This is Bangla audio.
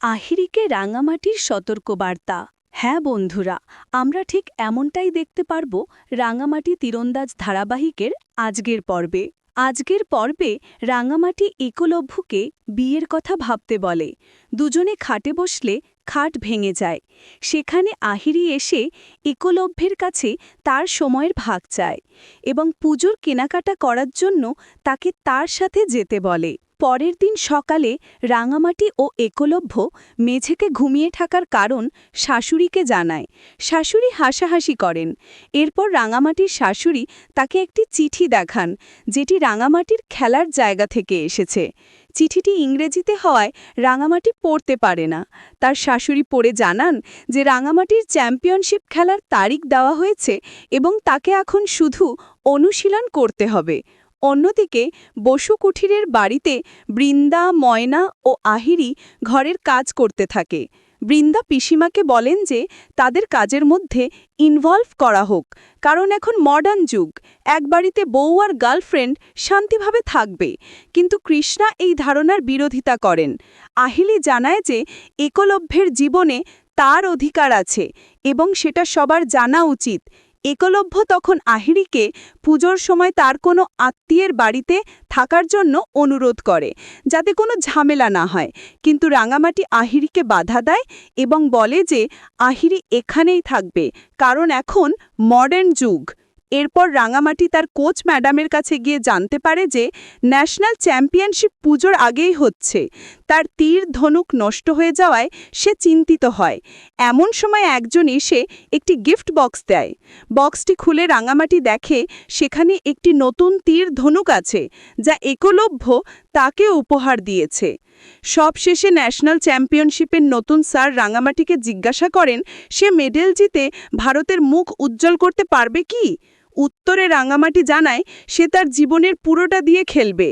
আহিরিকে রাঙামাটির সতর্কবার্তা। হ্যাঁ বন্ধুরা, আমরা ঠিক এমনটাই দেখতে পারব রাঙামাটি তীরন্দাজ ধারাবাহিকের আজকের পর্বে। আজকের পর্বে রাঙামাটি একলভ্যকে বিয়ের কথা ভাবতে বলে। দুজনে খাটে বসলে খাট ভেঙে যায়। সেখানে আহিরি এসে একলভ্যের কাছে তার সময়ের ভাগ চায় এবং পুজোর কেনাকাটা করার জন্য তাকে তার সাথে যেতে বলে। পরের দিন সকালে রাঙামাটি ও একলভ্য মেঝেকে ঘুমিয়ে থাকার কারণ শাশুড়িকে জানায়। শাশুড়ি হাসাহাসি করেন। এরপর রাঙামাটির শাশুড়ি তাকে একটি চিঠি দেখান, যেটি রাঙামাটির খেলার জায়গা থেকে এসেছে। চিঠিটি ইংরেজিতে হওয়ায় রাঙামাটি পড়তে পারে না। তার শাশুড়ি পড়ে জানান যে রাঙামাটির চ্যাম্পিয়নশিপ খেলার তারিখ দেওয়া হয়েছে এবং তাকে এখন শুধু অনুশীলন করতে হবে। অন্যদিকে বসু কুঠিরের বাড়িতে বৃন্দা, ময়না ও আহিরি ঘরের কাজ করতে থাকে। বৃন্দা পিসিমাকে বলেন যে, তাদের কাজের মধ্যে ইনভলভ করা হোক, কারণ এখন মডার্ন যুগ, এক বাড়িতে বউ আর গার্লফ্রেন্ড শান্তিভাবে থাকবে। কিন্তু কৃষ্ণা এই ধারণার বিরোধিতা করেন। আহিলি জানায় যে একলভ্যের জীবনে তার অধিকার আছে এবং সেটা সবার জানা উচিত। একলভ্য তখন আহিরিকে পুজোর সময় তার কোনো আত্মীয়ের বাড়িতে থাকার জন্য অনুরোধ করে, যাতে কোনো ঝামেলা না হয়। কিন্তু রাঙামাটি আহিরিকে বাধা দেয় এবং বলে যে, আহিরি এখানেই থাকবে। কারণ এখন মডার্ন যুগ। এরপর রাঙামাটি তার কোচ ম্যাডামের কাছে গিয়ে জানতে পারে যে ন্যাশনাল চ্যাম্পিয়নশিপ পুজোর আগেই হচ্ছে। তার তীর ধনুক নষ্ট হয়ে যাওয়ায় সে চিন্তিত হয়। এমন সময় একজন এসে একটি গিফট বক্স দেয়। বক্সটি খুলে রাঙামাটি দেখে সেখানে একটি নতুন তীর ধনুক আছে, যা একলভ্য তাকে উপহার দিয়েছে। সবশেষে ন্যাশনাল চ্যাম্পিয়নশিপের নতুন স্যার রাঙামাটিকে জিজ্ঞাসা করেন, সে মেডেল জিতে ভারতের মুখ উজ্জ্বল করতে পারবে কি? উত্তরে রাঙামাটি জানায় সে তার জীবনের পুরোটা দিয়ে খেলবে।